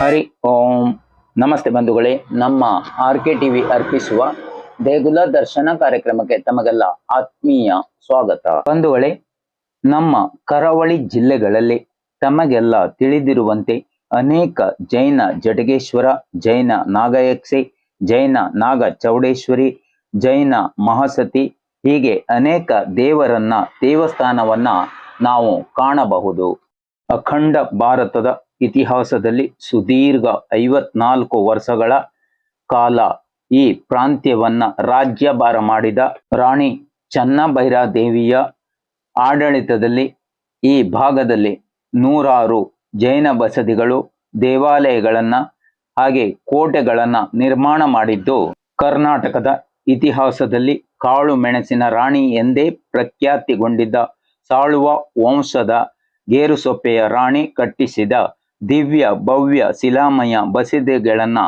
ಹರಿ ಓಂ. ನಮಸ್ತೆ ಬಂಧುಗಳೇ, ನಮ್ಮ ಆರ್ ಕೆ ಟಿವಿ ಅರ್ಪಿಸುವ ದೇಗುಲ ದರ್ಶನ ಕಾರ್ಯಕ್ರಮಕ್ಕೆ ತಮಗೆಲ್ಲ ಆತ್ಮೀಯ ಸ್ವಾಗತ. ಬಂಧುಗಳೇ, ನಮ್ಮ ಕರಾವಳಿ ಜಿಲ್ಲೆಗಳಲ್ಲಿ ತಮಗೆಲ್ಲ ತಿಳಿದಿರುವಂತೆ ಅನೇಕ ಜೈನ ಜಟಗೇಶ್ವರ, ಜೈನ ನಾಗಯಕ್ಷಿ, ಜೈನ ನಾಗ ಚೌಡೇಶ್ವರಿ, ಜೈನ ಮಹಾಸತಿ ಹೀಗೆ ಅನೇಕ ದೇವರನ್ನ ದೇವಸ್ಥಾನವನ್ನ ನಾವು ಕಾಣಬಹುದು. ಅಖಂಡ ಭಾರತದ ಇತಿಹಾಸದಲ್ಲಿ ಸುದೀರ್ಘ ಐವತ್ನಾಲ್ಕು ವರ್ಷಗಳ ಕಾಲ ಈ ಪ್ರಾಂತ್ಯವನ್ನ ರಾಜ್ಯಭಾರ ಮಾಡಿದ ರಾಣಿ ಚನ್ನಭೈರಾದೇವಿಯ ಆಡಳಿತದಲ್ಲಿ ಈ ಭಾಗದಲ್ಲಿ ನೂರಾರು ಜೈನ ಬಸದಿಗಳು ದೇವಾಲಯಗಳನ್ನ ಹಾಗೆ ಕೋಟೆಗಳನ್ನ ನಿರ್ಮಾಣ ಮಾಡಿದ್ದು. ಕರ್ನಾಟಕದ ಇತಿಹಾಸದಲ್ಲಿ ಕಾಳು ಮೆಣಸಿನ ರಾಣಿ ಎಂದೇ ಪ್ರಖ್ಯಾತಿಗೊಂಡಿದ್ದ ಸಾಳುವ ವಂಶದ ಗೇರುಸೊಪ್ಪೆಯ ರಾಣಿ ಕಟ್ಟಿಸಿದ ದಿವ್ಯ, ಭವ್ಯ, ಶಿಲಾಮಯ ಬಸದಿಗಳನ್ನ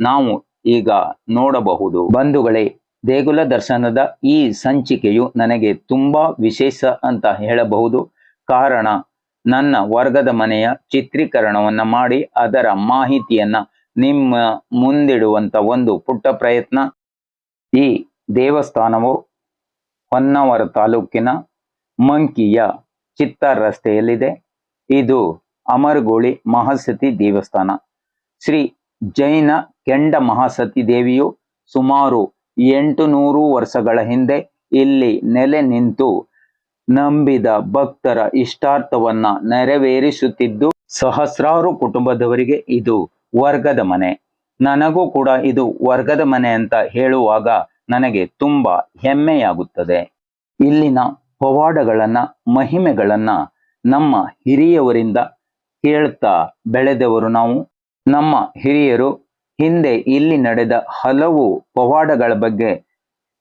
ನಾವು ಈಗ ನೋಡಬಹುದು. ಬಂಧುಗಳೇ, ದೇಗುಲ ದರ್ಶನದ ಈ ಸಂಚಿಕೆಯು ನನಗೆ ತುಂಬಾ ವಿಶೇಷ ಅಂತ ಹೇಳಬಹುದು. ಕಾರಣ, ನನ್ನ ವರ್ಗದ ಮನೆಯ ಚಿತ್ರೀಕರಣವನ್ನು ಮಾಡಿ ಅದರ ಮಾಹಿತಿಯನ್ನ ನಿಮ್ಮ ಮುಂದಿಡುವಂತ ಒಂದು ಪುಟ್ಟ ಪ್ರಯತ್ನ. ಈ ದೇವಸ್ಥಾನವು ಹೊನ್ನಾವರ ತಾಲೂಕಿನ ಮಂಕಿಯ ಚಿತ್ತಾರ್ ರಸ್ತೆಯಲ್ಲಿದೆ. ಇದು ಅಮರಗೋಳಿ ಮಹಾಸತಿ ದೇವಸ್ಥಾನ. ಶ್ರೀ ಜೈನ ಕೆಂಡ ಮಹಾಸತಿ ದೇವಿಯು ಸುಮಾರು ಎಂಟು ನೂರು ವರ್ಷಗಳ ಹಿಂದೆ ಇಲ್ಲಿ ನೆಲೆ ನಿಂತು ನಂಬಿದ ಭಕ್ತರ ಇಷ್ಟಾರ್ಥವನ್ನ ನೆರವೇರಿಸುತ್ತಿದ್ದು, ಸಹಸ್ರಾರು ಕುಟುಂಬದವರಿಗೆ ಇದು ವರ್ಗದ ಮನೆ. ನನಗೂ ಕೂಡ ಇದು ವರ್ಗದ ಮನೆ ಅಂತ ಹೇಳುವಾಗ ನನಗೆ ತುಂಬಾ ಹೆಮ್ಮೆಯಾಗುತ್ತದೆ. ಇಲ್ಲಿನ ಪವಾಡಗಳನ್ನ, ಮಹಿಮೆಗಳನ್ನ ನಮ್ಮ ಹಿರಿಯವರಿಂದ ಕೇಳ್ತಾ ಬೆಳೆದವರು ನಾವು? ನಮ್ಮ ಹಿರಿಯರು ಹಿಂದೆ ಇಲ್ಲಿ ನಡೆದ ಹಲವು ಪವಾಡಗಳ ಬಗ್ಗೆ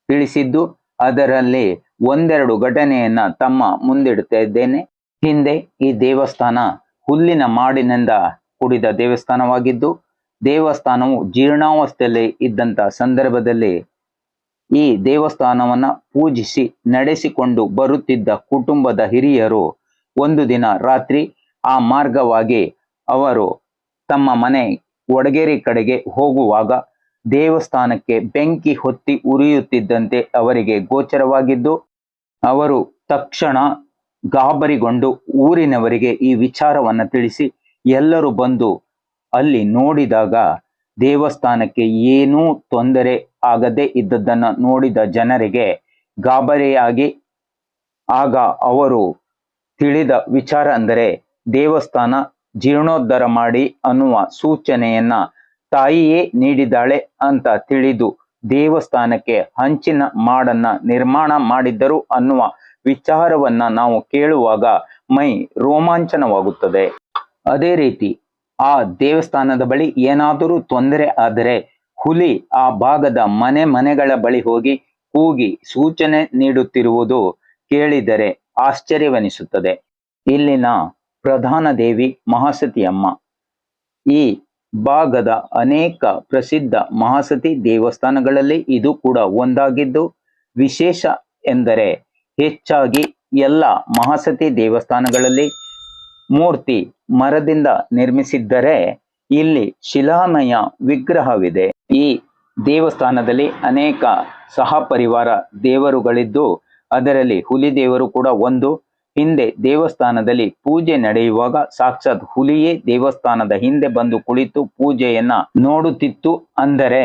ತಿಳಿಸಿದ್ದು, ಅದರಲ್ಲಿ ಒಂದೆರಡು ಘಟನೆಯನ್ನ ತಮ್ಮ ಮುಂದಿಡ್ತಾ ಹಿಂದೆ ಈ ದೇವಸ್ಥಾನ ಹುಲ್ಲಿನ ಮಾಡಿನಿಂದ ಕೂಡಿದ ದೇವಸ್ಥಾನವಾಗಿದ್ದು, ದೇವಸ್ಥಾನವು ಜೀರ್ಣಾವಸ್ಥೆಯಲ್ಲಿ ಇದ್ದಂತ ಸಂದರ್ಭದಲ್ಲಿ ಈ ದೇವಸ್ಥಾನವನ್ನ ಪೂಜಿಸಿ ನಡೆಸಿಕೊಂಡು ಬರುತ್ತಿದ್ದ ಕುಟುಂಬದ ಹಿರಿಯರು ಒಂದು ದಿನ ರಾತ್ರಿ ಆ ಮಾರ್ಗವಾಗಿ ಅವರು ತಮ್ಮ ಮನೆ ವಡಗೇರಿ ಕಡೆಗೆ ಹೋಗುವಾಗ ದೇವಸ್ಥಾನಕ್ಕೆ ಬೆಂಕಿ ಹೊತ್ತಿ ಉರಿಯುತ್ತಿದ್ದಂತೆ ಅವರಿಗೆ ಗೋಚರವಾಗಿದ್ದು, ಅವರು ತಕ್ಷಣ ಗಾಬರಿಗೊಂಡು ಊರಿನವರಿಗೆ ಈ ವಿಚಾರವನ್ನ ತಿಳಿಸಿ ಎಲ್ಲರೂ ಬಂದು ಅಲ್ಲಿ ನೋಡಿದಾಗ ದೇವಸ್ಥಾನಕ್ಕೆ ಏನೂ ತೊಂದರೆ ಆಗದೆ ಇದ್ದದ್ದನ್ನು ನೋಡಿದ ಜನರಿಗೆ ಗಾಬರಿಯಾಗಿ ಆಗ ಅವರು ತಿಳಿದ ವಿಚಾರ ಅಂದರೆ ದೇವಸ್ಥಾನ ಜೀರ್ಣೋದ್ಧಾರ ಮಾಡಿ ಅನ್ನುವ ಸೂಚನೆಯನ್ನ ತಾಯಿಯೇ ನೀಡಿದಾಳೆ ಅಂತ ತಿಳಿದು ದೇವಸ್ಥಾನಕ್ಕೆ ಹಂಚಿನ ಮಾಡನ್ನ ನಿರ್ಮಾಣ ಮಾಡಿದ್ದರು ಅನ್ನುವ ವಿಚಾರವನ್ನ ನಾವು ಕೇಳುವಾಗ ಮೈ ರೋಮಾಂಚನವಾಗುತ್ತದೆ. ಅದೇ ರೀತಿ ಆ ದೇವಸ್ಥಾನದ ಬಳಿ ಏನಾದರೂ ತೊಂದರೆ ಆದರೆ ಹುಲಿ ಆ ಭಾಗದ ಮನೆ ಮನೆಗಳ ಬಳಿ ಹೋಗಿ ಕೂಗಿ ಸೂಚನೆ ನೀಡುತ್ತಿರುವುದು ಕೇಳಿದರೆ ಆಶ್ಚರ್ಯವೆನಿಸುತ್ತದೆ. ಇಲ್ಲಿನ ಪ್ರಧಾನ ದೇವಿ ಮಹಾಸತಿಯಮ್ಮ. ಈ ಭಾಗದ ಅನೇಕ ಪ್ರಸಿದ್ಧ ಮಹಾಸತಿ ದೇವಸ್ಥಾನಗಳಲ್ಲಿ ಇದು ಕೂಡ ಒಂದಾಗಿದ್ದು, ವಿಶೇಷ ಎಂದರೆ ಹೆಚ್ಚಾಗಿ ಎಲ್ಲ ಮಹಾಸತಿ ದೇವಸ್ಥಾನಗಳಲ್ಲಿ ಮೂರ್ತಿ ಮರದಿಂದ ನಿರ್ಮಿಸಿದ್ದರೆ ಇಲ್ಲಿ ಶಿಲಾಮಯ ವಿಗ್ರಹವಿದೆ. ಈ ದೇವಸ್ಥಾನದಲ್ಲಿ ಅನೇಕ ಸಹಪರಿವಾರ ದೇವರುಗಳಿದ್ದು, ಅದರಲ್ಲಿ ಹುಲಿ ದೇವರು ಕೂಡ ಒಂದು ಹಿಂದೆ ದೇವಸ್ಥಾನದಲ್ಲಿ ಪೂಜೆ ನಡೆಯುವಾಗ ಸಾಕ್ಷಾತ್ ಹುಲಿಯೇ ದೇವಸ್ಥಾನದ ಹಿಂದೆ ಬಂದು ಕುಳಿತು ಪೂಜೆಯನ್ನ ನೋಡುತ್ತಿತ್ತು ಅಂದರೆ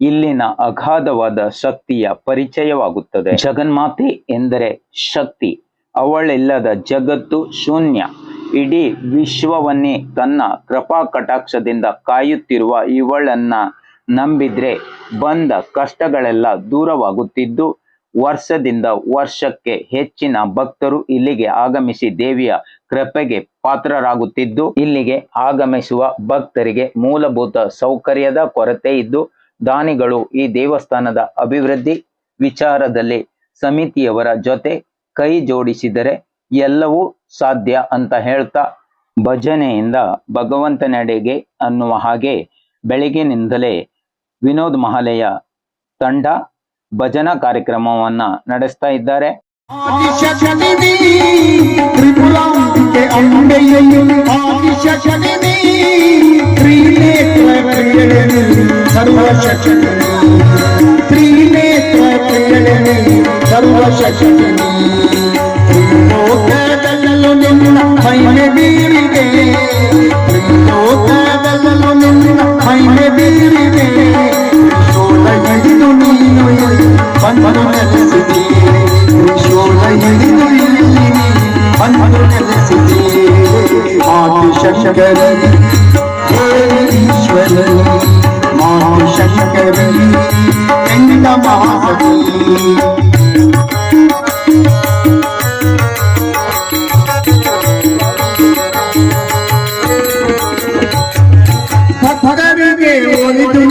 ಇಲ್ಲಿನ ಅಗಾಧವಾದ ಶಕ್ತಿಯ ಪರಿಚಯವಾಗುತ್ತದೆ. ಜಗನ್ಮಾತೆ ಎಂದರೆ ಶಕ್ತಿ. ಅವಳಿಲ್ಲದ ಜಗತ್ತು ಶೂನ್ಯ. ಇಡೀ ವಿಶ್ವವನ್ನೇ ತನ್ನ ಕೃಪಾ ಕಟಾಕ್ಷದಿಂದ ಕಾಯುತ್ತಿರುವ ಇವಳನ್ನ ನಂಬಿದ್ರೆ ಬಂದ ಕಷ್ಟಗಳೆಲ್ಲ ದೂರವಾಗುತ್ತಿದ್ದು ವರ್ಷದಿಂದ ವರ್ಷಕ್ಕೆ ಹೆಚ್ಚಿನ ಭಕ್ತರು ಇಲ್ಲಿಗೆ ಆಗಮಿಸಿ ದೇವಿಯ ಕೃಪೆಗೆ ಪಾತ್ರರಾಗುತ್ತಿದ್ದು, ಇಲ್ಲಿಗೆ ಆಗಮಿಸುವ ಭಕ್ತರಿಗೆ ಮೂಲಭೂತ ಸೌಕರ್ಯದ ಕೊರತೆ ಇದ್ದು, ದಾನಿಗಳು ಈ ದೇವಸ್ಥಾನದ ಅಭಿವೃದ್ಧಿ ವಿಚಾರದಲ್ಲಿ ಸಮಿತಿಯವರ ಜೊತೆ ಕೈ ಜೋಡಿಸಿದರೆ ಎಲ್ಲವೂ ಸಾಧ್ಯ ಅಂತ ಹೇಳ್ತಾ ಭಜನೆಯಿಂದ ಭಗವಂತನೆಡೆಗೆ ಅನ್ನುವ ಹಾಗೆ ಬೆಳಗಿನಿಂದಲೇ ವಿನೋದ್ ಮಹಾಲಯ ತಂಡ ಭಜನಾ ಕಾರ್ಯಕ್ರಮವನ್ನ ನಡೆಸ್ತಾ ಇದ್ದಾರೆ. ಆದಿಶಕ್ತಿನಿ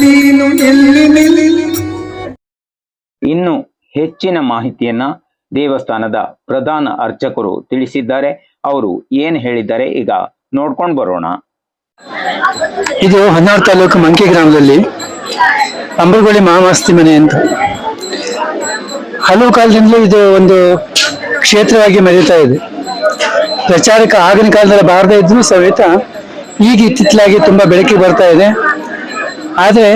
ನೀನು ಎಲ್ಲಿ ನಿಲ್ಲಿ? ಇನ್ನು ಹೆಚ್ಚಿನ ಮಾಹಿತಿಯನ್ನ ದೇವಸ್ಥಾನದ ಪ್ರಧಾನ ಅರ್ಚಕರು ತಿಳಿಸಿದ್ದಾರೆ. ಅವರು ಏನ್ ಹೇಳಿದ್ದಾರೆ ಈಗ ನೋಡ್ಕೊಂಡು ಬರೋಣ. ಇದು ಹೊನ್ನಾವರ ತಾಲೂಕು ಮಂಕಿ ಗ್ರಾಮದಲ್ಲಿ ಅಂಬರಗೋಳಿ ಮಹಾಮಾಸ್ತಿ ಮನೆ ಅಂತ. ಹಲವು ಕಾಲದಿಂದಲೂ ಇದು ಒಂದು ಕ್ಷೇತ್ರವಾಗಿ ಮೆರೀತಾ ಇದೆ. ಪ್ರಚಾರಕ್ಕೆ ಆಗಿನ ಕಾಲದಲ್ಲಿ ಬಾರದೇ ಇದ್ರು ಸಮೇತ ಈಗ ಇತ್ತಿತ್ತಲಾಗಿ ತುಂಬಾ ಬೆಳಕಿಗೆ ಬರ್ತಾ ಇದೆ. ಆದರೆ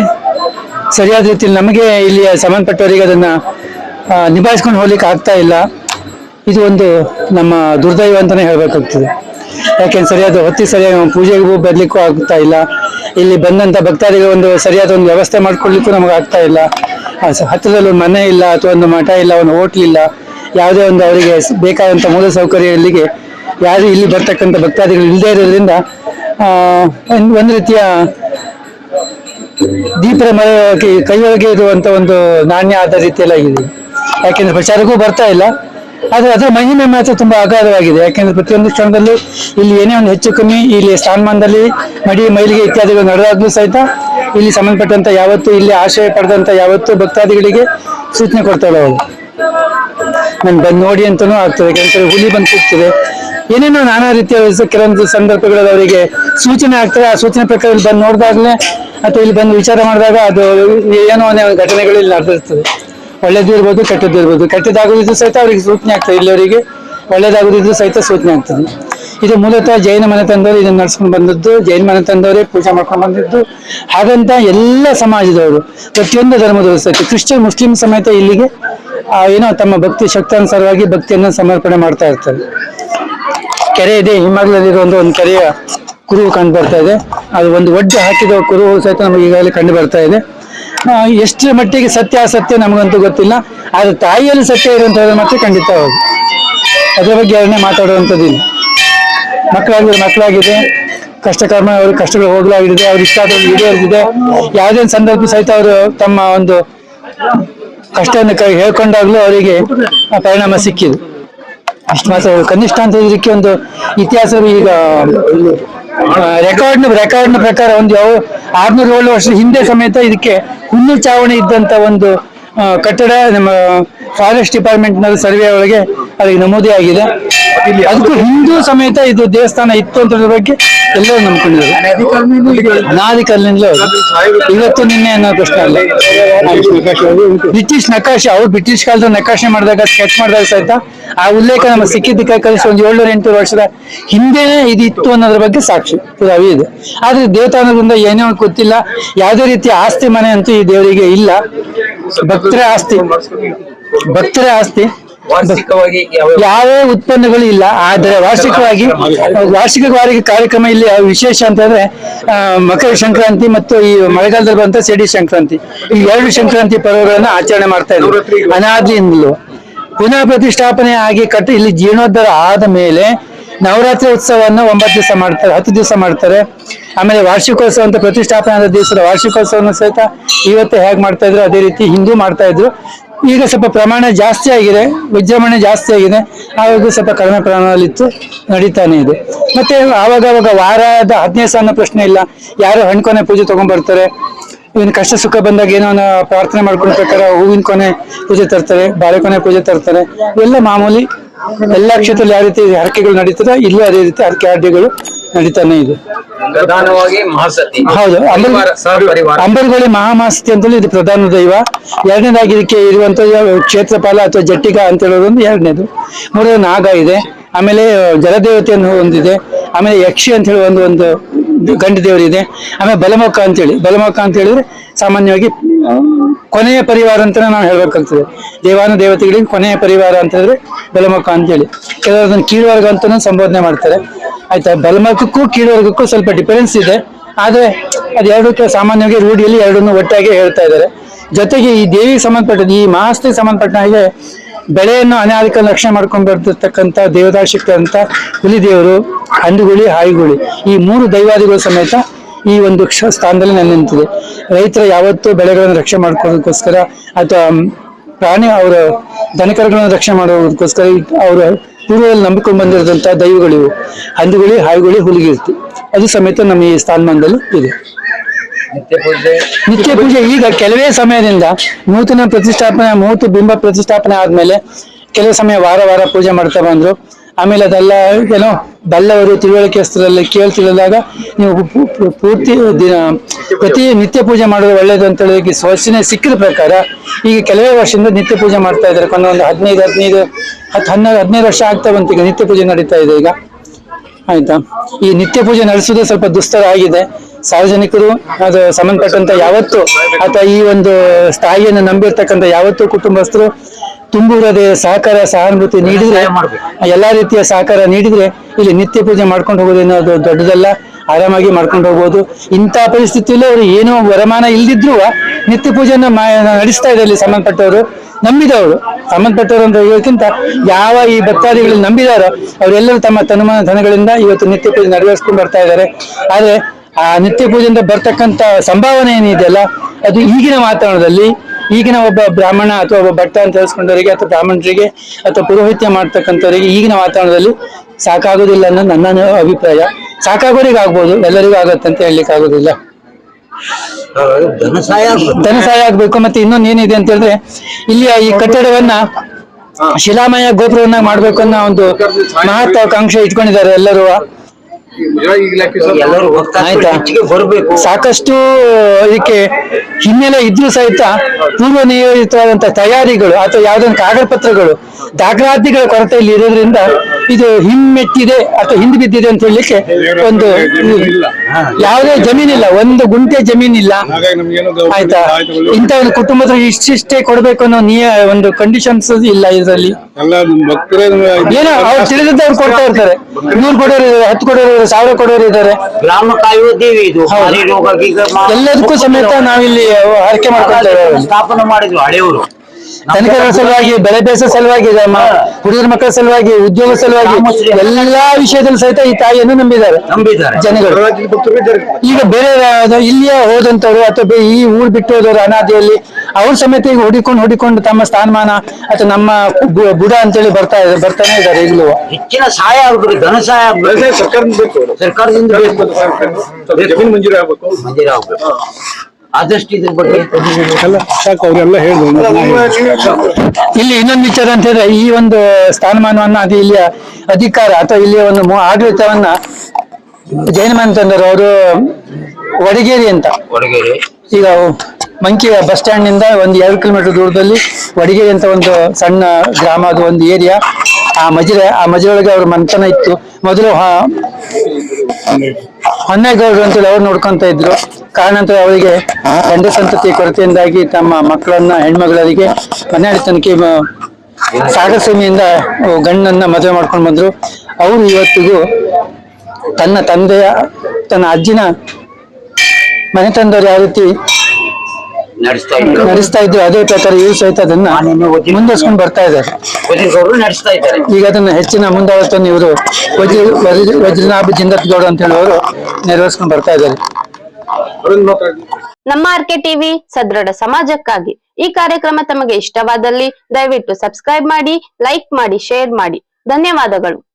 ಸರಿಯಾದ ರೀತಿಯಲ್ಲಿ ನಮಗೆ ಇಲ್ಲಿ ಸಂಬಂಧಪಟ್ಟವರಿಗೆ ಅದನ್ನ ನಿಭಾಯಿಸ್ಕೊಂಡು ಹೋಗ್ಲಿಕ್ಕೆ ಆಗ್ತಾ ಇಲ್ಲ. ಇದು ಒಂದು ನಮ್ಮ ದುರ್ದೈವ ಅಂತಾನೆ ಹೇಳ್ಬೇಕಾಗ್ತದೆ. ಯಾಕೆಂದ್ರೆ ಸರಿಯಾದ ಹೊತ್ತಿ ಸರಿಯಾಗಿ ಪೂಜೆಗೂ ಬರಲಿಕ್ಕೂ ಆಗ್ತಾ ಇಲ್ಲ. ಇಲ್ಲಿ ಬಂದಂತ ಭಕ್ತಾದಿಗೆ ಒಂದು ಸರಿಯಾದ ಒಂದು ವ್ಯವಸ್ಥೆ ಮಾಡ್ಕೊಳ್ಲಿಕ್ಕೂ ನಮಗೆ ಆಗ್ತಾ ಇಲ್ಲ. ಹತ್ತಿರದಲ್ಲಿ ಒಂದು ಮನೆ ಇಲ್ಲ, ಅಥವಾ ಒಂದು ಮಠ ಇಲ್ಲ, ಒಂದು ಹೋಟ್ಲ್ ಇಲ್ಲ. ಯಾವುದೇ ಒಂದು ಅವರಿಗೆ ಬೇಕಾದಂತ ಮೂಲ ಸೌಕರ್ಯ ಇಲ್ಲಿಗೆ ಯಾರು ಇಲ್ಲಿ ಬರ್ತಕ್ಕಂಥ ಭಕ್ತಾದಿಗಳು ಇಲ್ಲದೇ ಇರೋದ್ರಿಂದ ಒಂದು ರೀತಿಯ ದೀಪದ ಮರ ಕೈ- ಕೈಯೊಳಗೆ ಇರುವಂತ ಒಂದು ನಾಣ್ಯ ಆದ ರೀತಿಯಲ್ಲಾಗಿದೆ. ಯಾಕೆಂದ್ರೆ ಪ್ರಚಾರಕ್ಕೂ ಬರ್ತಾ ಇಲ್ಲ. ಆದ್ರೆ ಅದರ ಮಹಿಮೆ ಮಾತ್ರ ತುಂಬಾ ಅಗಾಧವಾಗಿದೆ. ಯಾಕೆಂದ್ರೆ ಪ್ರತಿಯೊಂದು ಕ್ಷಣದಲ್ಲೂ ಇಲ್ಲಿ ಏನೇ ಒಂದು ಹೆಚ್ಚು ಕಮ್ಮಿ ಇಲ್ಲಿ ಸ್ಥಾನಮಾನದಲ್ಲಿ ಮಡಿ, ಮೈಲಿಗೆ ಇತ್ಯಾದಿಗಳು ನಡೆದಾಗ್ಲೂ ಸಹಿತ ಇಲ್ಲಿ ಸಂಬಂಧಪಟ್ಟಂತ ಯಾವತ್ತು ಇಲ್ಲಿ ಆಶ್ರಯ ಪಡೆದಂತ ಯಾವತ್ತು ಭಕ್ತಾದಿಗಳಿಗೆ ಸೂಚನೆ ಕೊಡ್ತಾಳೆ ಅವಳು ನಾನು ಬಂದು ನೋಡಿ ಅಂತಾನೂ ಆಗ್ತದೆ. ಕೆಲವು ಹುಲಿ ಬಂದು ಸಿಗ್ತದೆ ಏನೇನೋ ನಾನಾ ರೀತಿಯ ಕೆಲವೊಂದು ಸಂದರ್ಭಗಳಲ್ಲಿ ಅವರಿಗೆ ಸೂಚನೆ ಆಗ್ತದೆ. ಆ ಸೂಚನೆ ಪ್ರಕಾರ ಇಲ್ಲಿ ಬಂದು ನೋಡಿದಾಗಲೇ ಅಥವಾ ಇಲ್ಲಿ ಬಂದು ವಿಚಾರ ಮಾಡಿದಾಗ ಅದು ಏನೋ ಒಂದು ಘಟನೆಗಳು ಇಲ್ಲಿ ನಡೆದಿರ್ತದೆ. ಒಳ್ಳೇದು ಇರ್ಬೋದು ಕೆಟ್ಟದ್ದು ಇರ್ಬೋದು ಸಹಿತ ಅವರಿಗೆ ಸೂಚನೆ ಆಗ್ತದೆ. ಇಲ್ಲಿವರಿಗೆ ಒಳ್ಳೇದಾಗೋದಿದ್ದು ಸಹಿತ ಸೂಚನೆ ಆಗ್ತದೆ. ಇದು ಮೂಲತಃ ಜೈನ ಮನೆ ತಂದವರು ಇದನ್ನು ನಡ್ಸ್ಕೊಂಡು ಬಂದದ್ದು. ಜೈನ ಮನೆ ತಂದವರೇ ಪೂಜೆ ಮಾಡ್ಕೊಂಡು ಬಂದಿದ್ದು. ಹಾಗಂತ ಎಲ್ಲ ಸಮಾಜದವರು, ಪ್ರತಿಯೊಂದು ಧರ್ಮದವರು ಸಹಿತ, ಕ್ರಿಶ್ಚಿಯನ್, ಮುಸ್ಲಿಂ ಸಮೇತ ಇಲ್ಲಿಗೆ ಏನೋ ತಮ್ಮ ಭಕ್ತಿ ಶಕ್ತಾನುಸಾರವಾಗಿ ಭಕ್ತಿಯನ್ನು ಸಮರ್ಪಣೆ ಮಾಡ್ತಾ ಇರ್ತಾರೆ. ಕೆರೆ ಇದೆ ಹಿಮಾಲಯದಲ್ಲಿರುವಂಥ ಒಂದು ಕೆರೆಯ ಕುರುಹು ಕಂಡು ಬರ್ತಾ ಇದೆ. ಅದು ಒಂದು ಒಡ್ಡೆ ಹಾಕಿದ ಕುರುಹು ಸಹಿತ ನಮಗೆ ಈಗಾಗಲೇ ಕಂಡು ಬರ್ತಾ ಇದೆ. ಎಷ್ಟರ ಮಟ್ಟಿಗೆ ಸತ್ಯ ಅಸತ್ಯ ನಮಗಂತೂ ಗೊತ್ತಿಲ್ಲ. ಆದರೆ ತಾಯಿಯಲ್ಲಿ ಸತ್ಯ ಇರುವಂತದ್ದು ಮತ್ತೆ ಖಂಡಿತ ಹೌದು. ಅದರ ಬಗ್ಗೆ ಎರಡನೇ ಮಾತಾಡುವಂಥದ್ದಿಲ್ಲ ಮಕ್ಕಳಾಗಿದ್ರೆ ಮಕ್ಕಳಾಗಿದೆ. ಕಷ್ಟಕರ್ಮ ಅವರು ಕಷ್ಟಗಳು ಹೋಗ್ಲಾಗಿದೆ. ಅವ್ರ ಇಷ್ಟ ಆದವ್ರು ಈಡೇರಿದೆ ಯಾವುದೇ ಸಂದರ್ಭ ಸಹಿತ ಅವರು ತಮ್ಮ ಒಂದು ಕಷ್ಟವನ್ನು ಕೈ, ಹೇಳ್ಕೊಂಡಾಗ್ಲೂ ಅವರಿಗೆ ಪರಿಣಾಮ ಸಿಕ್ಕಿದೆ. ಅಷ್ಟು ಮಾತ್ರ ಕನಿಷ್ಠ ಅಂತ ಇದಕ್ಕೆ ಒಂದು ಇತಿಹಾಸ ಈಗ ರೆಕಾರ್ಡ್ ರೆಕಾರ್ಡ್ ಪ್ರಕಾರ ಒಂದು ಆರ್ನೂರ ವರ್ಷ ಹಿಂದೆ ಸಮೇತ ಇದಕ್ಕೆ ಹುಲ್ಲು ಚಾವಣಿ ಇದ್ದಂತ ಒಂದು ಕಟ್ಟಡ ನಮ್ಮ ಫಾರೆಸ್ಟ್ ಡಿಪಾರ್ಟ್ಮೆಂಟ್ನ ಸರ್ವೆ ಒಳಗೆ ಅದಕ್ಕೆ ನಮೂದಿ ಆಗಿದೆ. ಅದಕ್ಕೂ ಹಿಂದೂ ಸಮೇತ ಇದು ದೇವಸ್ಥಾನ ಇತ್ತು ಅಂತ ಬಗ್ಗೆ ಎಲ್ಲರೂ ನಂಬ್ಕೊಂಡಿದ್ದಾರೆ. ಹೌದು. ಇವತ್ತು ನಿನ್ನೆ ಅನ್ನೋ ಪ್ರಶ್ನೆ ಅಲ್ಲ. ಬ್ರಿಟಿಷ್ ನಕಾಶೆ ಅವ್ರು ಬ್ರಿಟಿಷ್ ಕಾಲದ ನಕಾಶೆ ಮಾಡಿದಾಗ ಸ್ಕೆಚ್ ಮಾಡಿದಾಗ ಸಹಿತ ಆ ಉಲ್ಲೇಖ ನಮ್ಮ ಸಿಕ್ಕಿದ್ದಕ್ಕೆ ಕಲಿಸಿ ಒಂದು ಏಳ್ನೂರ ಎಂಟು ವರ್ಷದ ಹಿಂದೆನೇ ಇದು ಇತ್ತು ಅನ್ನೋದ್ರ ಬಗ್ಗೆ ಸಾಕ್ಷಿ. ಪುರಾವೆ ಇದೆ. ಆದ್ರೆ ದೇವತಾನದಿಂದ ಏನೇ ಒಂದು ಗೊತ್ತಿಲ್ಲ. ಯಾವುದೇ ರೀತಿಯ ಆಸ್ತಿ ಮನೆ ಅಂತೂ ಈ ದೇವರಿಗೆ ಇಲ್ಲ. ಭಕ್ತರ ಆಸ್ತಿ. ಭಕ್ತರ ಆಸ್ತಿ. ವಾರ್ಷಿಕವಾಗಿ ಯಾವ ಉತ್ಪನ್ನಗಳು ಇಲ್ಲ ಆದರೆ ವಾರ್ಷಿಕವಾಗಿ ವಾರ್ಷಿಕ ವಾರಿಗೆ ಕಾರ್ಯಕ್ರಮ ಇಲ್ಲಿ ವಿಶೇಷ ಅಂತಂದ್ರೆ ಆ, ಮಕರ ಸಂಕ್ರಾಂತಿ ಮತ್ತು ಈ ಮಳೆಗಾಲದಲ್ಲಿ ಬಂತ ಸಿಡಿ ಸಂಕ್ರಾಂತಿ. ಈ ಎರಡು ಸಂಕ್ರಾಂತಿ ಪರ್ವಗಳನ್ನ ಆಚರಣೆ ಮಾಡ್ತಾ ಇದ್ರು ಅನಾದಿಯಿಂದಲೂ. ಪುನಃ ಪ್ರತಿಷ್ಠಾಪನೆ ಆಗಿ ಕಟ್ಟಿ ಇಲ್ಲಿ ಜೀರ್ಣೋದ್ಧಾರ ಆದ ಮೇಲೆ ನವರಾತ್ರಿ ಉತ್ಸವವನ್ನು ಒಂಬತ್ತು ದಿವಸ ಮಾಡ್ತಾರೆ, ಹತ್ತು ದಿವಸ ಮಾಡ್ತಾರೆ. ಆಮೇಲೆ ವಾರ್ಷಿಕೋತ್ಸವ ಅಂತ ಪ್ರತಿಷ್ಠಾಪನೆ ಆದ ದಿವಸದ ವಾರ್ಷಿಕೋತ್ಸವನ ಸಹಿತ ಇವತ್ತು ಹೇಗೆ ಮಾಡ್ತಾ ಇದ್ರು, ಅದೇ ರೀತಿ ಹಿಂದೂ ಮಾಡ್ತಾ ಇದ್ರು. ಈಗ ಸ್ವಲ್ಪ ಪ್ರಮಾಣ ಜಾಸ್ತಿ ಆಗಿದೆ, ವಿಜೃಂಭಣೆ ಜಾಸ್ತಿ ಆಗಿದೆ. ಆವಾಗ ಸ್ವಲ್ಪ ಕಡಿಮೆ ಪ್ರಮಾಣದಲ್ಲಿತ್ತು, ನಡೀತಾನೆ ಇದೆ. ಮತ್ತೆ ಆವಾಗವಾಗ ಆವಾಗ ವಾರದ ಹದಿನೈದು ಸಾವಿರ ಪ್ರಶ್ನೆ ಇಲ್ಲ. ಯಾರು ಹಣ್ಕೊನೆ ಪೂಜೆ ತಗೊಂಡ್ಬರ್ತಾರೆ. ಇವನ್ ಕಷ್ಟ ಸುಖ ಬಂದಾಗ ಏನೋ ಪ್ರಾರ್ಥನೆ ಮಾಡ್ಕೊಂಡ ಪ್ರಕಾರ ಹೂವಿನ ಕೊನೆ ಪೂಜೆ ತರ್ತಾರೆ ಬಾಳೆಕೊನೆ ಪೂಜೆ ತರ್ತಾರೆ. ಎಲ್ಲ ಮಾಮೂಲಿ ಎಲ್ಲಾ ಕ್ಷೇತ್ರದಲ್ಲಿ ಯಾವ ರೀತಿ ಹರಕೆಗಳು ನಡೀತದೆ ಇಲ್ಲೂ ಅದೇ ರೀತಿ ಹರಕೆ ಆಡ್ಯಗಳು ನಡೀತಾನೆ ಇದೆ. ಪ್ರಧಾನವಾಗಿ ಮಹಾಸತಿ. ಹೌದು ಅಂಬರ್ಗೋಳಿ ಮಹಾಮಾಸ್ತಿ ಅಂತಲೂ ಇದು ಪ್ರಧಾನ ದೈವ. ಎರಡನೇದಾಗಿ ಇದಕ್ಕೆ ಇರುವಂತ ಕ್ಷೇತ್ರಪಾಲ ಅಥವಾ ಜಟ್ಟಿಗ ಅಂತ ಹೇಳೋದೊಂದು ಎರಡನೇದು. ಮೂರನೇ ನಾಗ ಇದೆ. ಆಮೇಲೆ ಜಲದೇವತೆಯನ್ನು ಹೊಂದಿದೆ. ಆಮೇಲೆ ಯಕ್ಷಿ ಅಂತ ಹೇಳಿ ಒಂದು ಒಂದು ಗಂಡು ದೇವರಿದೆ. ಆಮೇಲೆ ಬಲಮುಖ ಅಂತೇಳಿ. ಬಲಮುಖ ಅಂತ ಹೇಳಿದ್ರೆ ಸಾಮಾನ್ಯವಾಗಿ ಕೊನೆಯ ಪರಿವಾರ ಅಂತ ನಾವು ಹೇಳ್ಬೇಕಂತದೆ. ದೇವಾನ ದೇವತೆಗಳಿಗೆ ಕೊನೆಯ ಪರಿವಾರ ಅಂತ ಹೇಳಿದ್ರೆ ಬೆಲಮಕ್ಕ ಅಂತೇಳಿ. ಕೆಲವರು ಅದನ್ನು ಕೀಳ್ವರ್ಗ ಅಂತಾನು ಸಂಬೋಧನೆ ಮಾಡ್ತಾರೆ. ಆಯ್ತಾ ಬೆಲಮಕ್ಕೂ ಕೀಳ್ವರ್ಗಕ್ಕೂ ಸ್ವಲ್ಪ ಡಿಫರೆನ್ಸ್ ಇದೆ. ಆದ್ರೆ ಅದು ಎರಡಕ್ಕೆ ಸಾಮಾನ್ಯವಾಗಿ ರೂಢಿಯಲ್ಲಿ ಎರಡನ್ನು ಒಟ್ಟಾಗಿ ಹೇಳ್ತಾ ಇದ್ದಾರೆ. ಜೊತೆಗೆ ಈ ದೇವಿಗೆ ಸಂಬಂಧಪಟ್ಟ ಈ ಮಾಸ್ತಿ ಸಂಬಂಧಪಟ್ಟ ಹಾಗೆ ಬೆಳೆಯನ್ನು ಅನಾದಿಕ ರಕ್ಷಣೆ ಮಾಡ್ಕೊಂಡು ಬರ್ತಿರ್ತಕ್ಕಂಥ ದೇವತಾಶಕ್ತಿ ಅಂತ ಹುಲಿ ದೇವರು ಹಂದುಗುಳಿ ಹಾಯಿಗುಳಿ, ಈ ಮೂರು ದೈವಾದಿಗಳು ಸಮೇತ ಈ ಒಂದು ಕ್ಷ ಸ್ಥಾನದಲ್ಲಿ ನಾನು ನಿಂತಿದೆ ರೈತರ ಯಾವತ್ತೂ ಬೆಳೆಗಳನ್ನು ರಕ್ಷೆ ಮಾಡ್ಕೊಳ್ಳೋದಕ್ಕೋಸ್ಕರ ಅಥವಾ ಪ್ರಾಣಿ ಅವರ ದನಕರಗಳನ್ನು ರಕ್ಷಣೆ ಮಾಡೋದಕ್ಕೋಸ್ಕರ ಅವರ ಪೂರ್ವದಲ್ಲಿ ನಂಬಿಕೊಂಡು ಬಂದಿರದಂತಹ ದೈವಗಳಿವು. ಹಂದಿಗಳಿ ಹಾಯಿಗುಳಿ ಹುಲಿಗಿರ್ತಿ ಅದು ಸಮೇತ ನಮ್ಮ ಈ ಸ್ಥಾನಮಾನದಲ್ಲಿ ಇದೆ. ನಿತ್ಯ ಪೂಜೆ ಈಗ ಕೆಲವೇ ಸಮಯದಿಂದ ನೂತನ ಪ್ರತಿಷ್ಠಾಪನೆ ಮೂರ್ತಿ ಬಿಂಬ ಪ್ರತಿಷ್ಠಾಪನೆ ಆದ್ಮೇಲೆ ಕೆಲವು ಸಮಯ ವಾರ ವಾರ ಪೂಜೆ ಮಾಡ್ತಾ ಬಂದ್ರು. ಆಮೇಲೆ ಅದೆಲ್ಲ ಏನೋ ಬಲ್ಲವರು ತಿಳುವಳಿಕೆಸ್ತರಲ್ಲಿ ಕೇಳ್ತಿಲ್ಲದಾಗ ನೀವು ಪೂರ್ತಿ ದಿನ ಪ್ರತಿ ನಿತ್ಯ ಪೂಜೆ ಮಾಡೋದು ಒಳ್ಳೇದು ಅಂತ ಹೇಳಿ ಸೂಚನೆ ಸಿಕ್ಕಿದ ಪ್ರಕಾರ ಈಗ ಕೆಲವೇ ವರ್ಷದಿಂದ ನಿತ್ಯ ಪೂಜೆ ಮಾಡ್ತಾ ಇದ್ದಾರೆ. ಕೊನೆ ಒಂದು ಹದಿನೈದು ಹದಿನೈದು ಹತ್ತು ಹನ್ನೆರಡು, ಹದಿನೈದು ವರ್ಷ ಆಗ್ತಾ ಬಂತು ಈಗ ನಿತ್ಯ ಪೂಜೆ ನಡೀತಾ ಇದೆ ಈಗ. ಆಯ್ತಾ? ಈ ನಿತ್ಯ ಪೂಜೆ ನಡೆಸುವುದು ಸ್ವಲ್ಪ ದುಸ್ತರ ಆಗಿದೆ ಸಾರ್ವಜನಿಕರು, ಅದು ಸಂಬಂಧಪಟ್ಟಂತ ಯಾವತ್ತು ಅಥವಾ ಈ ಒಂದು ಸ್ಥಾಯಿಯನ್ನು ನಂಬಿರ್ತಕ್ಕಂಥ ಯಾವತ್ತು ಕುಟುಂಬಸ್ಥರು ತುಂಬು ಹೃದಯ ಸಹಕಾರ ಸಹಾನುಭೂತಿ ನೀಡಿದ್ರೆ ಎಲ್ಲಾ ರೀತಿಯ ಸಹಕಾರ ನೀಡಿದ್ರೆ ಇಲ್ಲಿ ನಿತ್ಯ ಪೂಜೆ ಮಾಡ್ಕೊಂಡು ಹೋಗೋದು ಅನ್ನೋದು ದೊಡ್ಡದಲ್ಲ. ಆರಾಮಾಗಿ ಮಾಡ್ಕೊಂಡು ಹೋಗ್ಬೋದು. ಇಂಥ ಪರಿಸ್ಥಿತಿಯಲ್ಲಿ ಅವರು ಏನೋ ವರಮಾನ ಇಲ್ದಿದ್ರು ನಿತ್ಯ ಪೂಜೆಯನ್ನು ನಡೆಸ್ತಾ ಇದ್ದಾರೆ ಇಲ್ಲಿ ಸಂಬಂಧಪಟ್ಟವರು. ನಂಬಿದವರು. ಸಂಬಂಧಪಟ್ಟವರು ಅಂತ ಹೇಳೋಕ್ಕಿಂತ ಯಾವ ಈ ಭಕ್ತಾದಿಗಳು ನಂಬಿದಾರೋ ಅವರೆಲ್ಲರೂ ತಮ್ಮ ತನುಮಾನ ಧನಗಳಿಂದ ಇವತ್ತು ನಿತ್ಯ ಪೂಜೆ ನೆರವೇರಿಸ್ಕೊಂಡು ಬರ್ತಾ ಇದ್ದಾರೆ. ಆದರೆ ಆ ನಿತ್ಯ ಪೂಜೆಯಿಂದ ಬರ್ತಕ್ಕಂಥ ಸಂಭಾವನೆ ಏನಿದೆಯಲ್ಲ ಅದು ಈಗಿನ ವಾತಾವರಣದಲ್ಲಿ ಈಗಿನ ಒಬ್ಬ ಬ್ರಾಹ್ಮಣ ಅಥವಾ ಒಬ್ಬ ಭಟ್ಟ ಅಂತ ತಿಳಿಸ್ಕೊಂಡವರಿಗೆ ಅಥವಾ ಬ್ರಾಹ್ಮಣರಿಗೆ ಅಥವಾ ಪುರೋಹಿತ್ಯ ಮಾಡ್ತಕ್ಕಂಥವರಿಗೆ ಈಗಿನ ವಾತಾವರಣದಲ್ಲಿ ಸಾಕಾಗೋದಿಲ್ಲ ಅನ್ನೋ ನನ್ನ ಅಭಿಪ್ರಾಯ. ಸಾಕಾಗೋರಿಗೆ ಆಗ್ಬೋದು ಎಲ್ಲರಿಗೂ ಆಗುತ್ತೆ ಅಂತ ಹೇಳಲಿಕ್ಕೆ ಆಗೋದಿಲ್ಲ. ಧನ ಸಹಾಯ ಧನ ಸಹಾಯ ಆಗ್ಬೇಕು. ಮತ್ತೆ ಇನ್ನೊಂದು ಏನಿದೆ ಅಂತ ಹೇಳಿದ್ರೆ ಇಲ್ಲಿಯ ಈ ಕಟ್ಟಡವನ್ನ ಶಿಲಾಮಯ ಗೋಪುರವನ್ನ ಮಾಡ್ಬೇಕು ಅನ್ನೋ ಒಂದು ಮಹತ್ವಾಕಾಂಕ್ಷೆ ಇಟ್ಕೊಂಡಿದ್ದಾರೆ ಎಲ್ಲರೂ. ಎಲ್ಲರೂ ಭಕ್ತಾದಿಗಳು ಆಯ್ತಾ? ಬರಬೇಕು. ಸಾಕಷ್ಟು ಇದಕ್ಕೆ ಹಿನ್ನೆಲೆ ಇದ್ರೂ ಸಹಿತ ಪೂರ್ವ ನಿಯೋಜಿತವಾದಂತಹ ತಯಾರಿಗಳು ಅಥವಾ ಯಾವ್ದೊಂದು ಕಾಗದ ಪತ್ರಗಳು ದಾಖಲಾತಿಗಳ ಕೊರತೆ ಇಲ್ಲಿ ಇರೋದ್ರಿಂದ ಇದು ಹಿಮ್ಮೆಟ್ಟಿದೆ ಅಥವಾ ಹಿಂದೆ ಬಿದ್ದಿದೆ ಅಂತ ಹೇಳಲಿಕ್ಕೆ ಒಂದು ಯಾವುದೇ ಜಮೀನಿಲ್ಲ ಒಂದು ಗುಂಟೆ ಜಮೀನಿಲ್ಲ. ಆಯ್ತಾ? ಇಂಥ ಒಂದು ಕುಟುಂಬದ ಇಷ್ಟಿಷ್ಟೇ ಕೊಡ್ಬೇಕು ಅನ್ನೋ ನಿಯ ಒಂದು ಕಂಡೀಷನ್ಸ್ ಇಲ್ಲ ಇದರಲ್ಲಿ. ಎಲ್ಲ ಭಕ್ತರೇ ಏನೋ ಅವ್ರು ತಿಳಿದವ್ರು ಕೊಡ್ತಾ ಇರ್ತಾರೆ. ನೂರು ಕೊಡೋರು ಇದ್ದಾರೆ ಹತ್ತು ಕೊಡೋರು ಇದ್ದಾರೆ ಸಾವಿರ ಕೊಡೋರು ಇದ್ದಾರೆ. ಗ್ರಾಮ ಕಾಯುವ ದೇವಿ ಇದು. ಹೌದು. ರೋಗ ಗೀಗ ಮಾ- ಎಲ್ಲದಕ್ಕೂ ಸಮೇತ ನಾವಿಲ್ಲಿ ಹರಕೆ ಮಾಡ್ಕೊಳ್ತೇವೆ ಸ್ಥಾಪನೆ ಮಾಡಿದ್ರು ಹಳೆಯವರು. ತನಿಖೆಗಳ ಸಲುವಾಗಿ ಬೆಳೆ ಬೇಸ ಸಲುವಾಗಿ ಕುಡಿದ ಹುಡುಗರ ಮಕ್ಕಳ ಸಲುವಾಗಿ ಉದ್ಯೋಗ ಸಲುವಾಗಿ ಎಲ್ಲಾ ವಿಷಯದಲ್ಲಿ ಸಹಿತ ಈ ತಾಯಿಯನ್ನು ನಂಬಿದ್ದಾರೆ. ನಂಬಿದ್ದಾರೆ. ಜನಗಳು. ಈಗ ಬೇರೆ ಇಲ್ಲಿಯ ಹೋದಂತವ್ರು ಅಥವಾ ಬೇ- ಈ ಊರ್ ಬಿಟ್ಟು ಹೋದವರು ಅನಾದಿಯಲ್ಲಿ ಅವ್ರ ಸಮೇತ ಈಗ ಹುಡಿಕೊಂಡು ಹುಡಿಕೊಂಡು ತಮ್ಮ ಸ್ಥಾನಮಾನ ಅಥವಾ ನಮ್ಮ ಬುಡ ಅಂತೇಳಿ ಬರ್ತಾ ಇದ್ದಾರೆ ಬರ್ತಾನೆ ಇದ್ದಾರೆ ಈಗಲೂ. ಹೆಚ್ಚಿನ ಸಹಾಯ ಆಗ್ಬೇಕು ಧನ ಸಹಾಯ ಸರ್ಕಾರದಿಂದ ಬೇಕು. ಸರ್ಕಾರದಿಂದ ಬೇಕು. ಮಂಜೂರಾಗಬೇಕು ಮಂಜೂರಿ ಆಗ್ಬೇಕು. ಮಂದಿರ ಆಗ್ಬೇಕು. ಆದಷ್ಟು ಇದ್ರ ಬಗ್ಗೆ ಅವರೆಲ್ಲ ಇಲ್ಲಿ ಇನ್ನೊಂದು ವಿಚಾರ ಅಂತ ಹೇಳಿದ್ರೆ ಈ ಒಂದು ಸ್ಥಾನಮಾನವನ್ನ ಅದು ಇಲ್ಲಿಯ ಅಧಿಕಾರ ಅಥವಾ ಇಲ್ಲಿಯ ಒಂದು ಮು- ಆಡಳಿತವನ್ನ ಜೈನ ಮಂತಂದರು ಅವರು ವಡಗೇರಿ ಅಂತ. ವಡಗೇರಿ. ಈಗ ಮಂಕಿ ಬಸ್ ಸ್ಟ್ಯಾಂಡ್ನಿಂದ ಒಂದು ಎರಡು ಕಿಲೋಮೀಟರ್ ದೂರದಲ್ಲಿ ವಡಗೇರಿ ಅಂತ ಒಂದು ಸಣ್ಣ ಗ್ರಾಮ ಅದು ಒಂದು ಏರಿಯಾ. ಆ ಮಜಿರೆ ಆ ಮಜಿರೊಳಗೆ ಅವ್ರ ಮಂತನ ಇತ್ತು. ಮೊದಲು ಹ- ಹೊನ್ನೇಗೌಡರು ಅಂತೇಳಿ ಅವ್ರು ನೋಡ್ಕೊಂತ ಇದ್ರು. ಕಾರಣಾಂತರ ಅವರಿಗೆ ಗಂಡ ಸಂತತಿ ಕೊರತೆಯಿಂದಾಗಿ ತಮ್ಮ ಮಕ್ಕಳನ್ನ ಹೆಣ್ಮಗಳರಿಗೆ ತನಕ ಸಾಗರ ಸೀಮೆಯಿಂದ ಗಂಡನ್ನ ಮದುವೆ ಮಾಡ್ಕೊಂಡು ಬಂದ್ರು. ಅವರು ಇವತ್ತಿಗೂ ತನ್ನ ತಂದೆಯ, ತನ್ನ ಅಜ್ಜಿನ ಮನೆತನದವ್ರು ಯಾವ ರೀತಿ ನಡೆಸ್ತಾ ಇದ್ರು ನಡೆಸ್ತಾ ಇದ್ರು ಅದೇ ಪ್ರಕಾರ ಇವರು ಸಹಿತ ಅದನ್ನ ಮುಂದುವರ್ಸ್ಕೊಂಡು ಬರ್ತಾ ಇದ್ದಾರೆ. ವಜೀರ್ಗೌಡರು ನಡೆಸ್ತಾ ಇದ್ದಾರೆ. ಈಗ ಅದನ್ನ ಹೆಚ್ಚಿನ ಮುಂದಾಳತ್ವವನ್ನು ಇವರು ವಜ್ರ ವಜ್ರ- ವಜ್ರನಾಭ ಜಿಂದತ್ ಗೌಡ ಅಂತ ಹೇಳುವವರು ನೆರವೇರಿಸ್ಕೊಂಡು ಬರ್ತಾ ಇದ್ದಾರೆ. ನಮ್ಮ ಆರ್ಕೆ ಟಿವಿ ಸದೃಢ ಸಮಾಜಕ್ಕಾಗಿ ಈ ಕಾರ್ಯಕ್ರಮ ತಮಗೆ ಇಷ್ಟವಾದಲ್ಲಿ ದಯವಿಟ್ಟು ಸಬ್ಸ್ಕ್ರೈಬ್ ಮಾಡಿ ಲೈಕ್ ಮಾಡಿ ಶೇರ್ ಮಾಡಿ. ಧನ್ಯವಾದಗಳು.